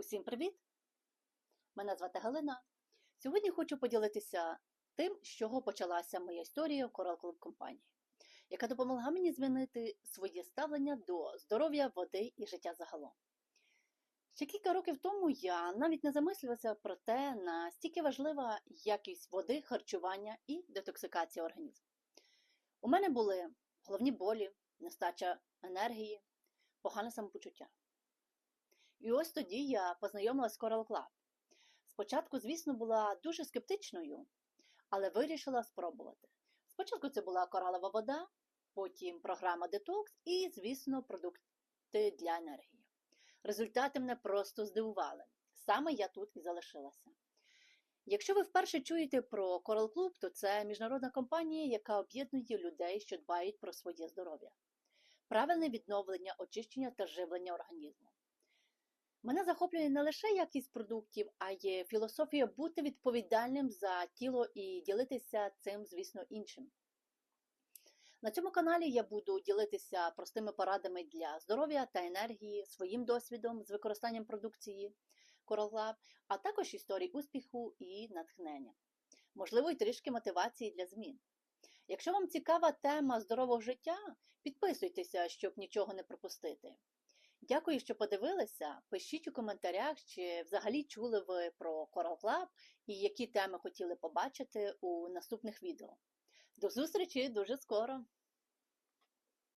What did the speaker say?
Усім привіт! Мене звати Галина. Сьогодні хочу поділитися тим, з чого почалася моя історія в Coral Club компанії, яка допомогла мені змінити своє ставлення до здоров'я, води і життя загалом. Ще кілька років тому я навіть не замислювалася про те, настільки важлива якість води, харчування і детоксикація організму. У мене були головні болі, нестача енергії, погане самопочуття. І ось тоді я познайомилася з Coral Club. Спочатку, звісно, була дуже скептичною, але вирішила спробувати. Спочатку це була коралова вода, потім програма Detox і, звісно, продукти для енергії. Результати мене просто здивували. Саме я тут і залишилася. Якщо ви вперше чуєте про Coral Club, то це міжнародна компанія, яка об'єднує людей, що дбають про своє здоров'я, правильне відновлення, очищення та живлення організму. Мене захоплює не лише якість продуктів, а й філософія бути відповідальним за тіло і ділитися цим, звісно, іншим. На цьому каналі я буду ділитися простими порадами для здоров'я та енергії, своїм досвідом з використанням продукції Coral а також історій успіху і натхнення. Можливо, й трішки мотивації для змін. Якщо вам цікава тема здорового життя, підписуйтеся, щоб нічого не пропустити. Дякую, що подивилися. Пишіть у коментарях, чи взагалі чули ви про Coral Club і які теми хотіли побачити у наступних відео. До зустрічі дуже скоро!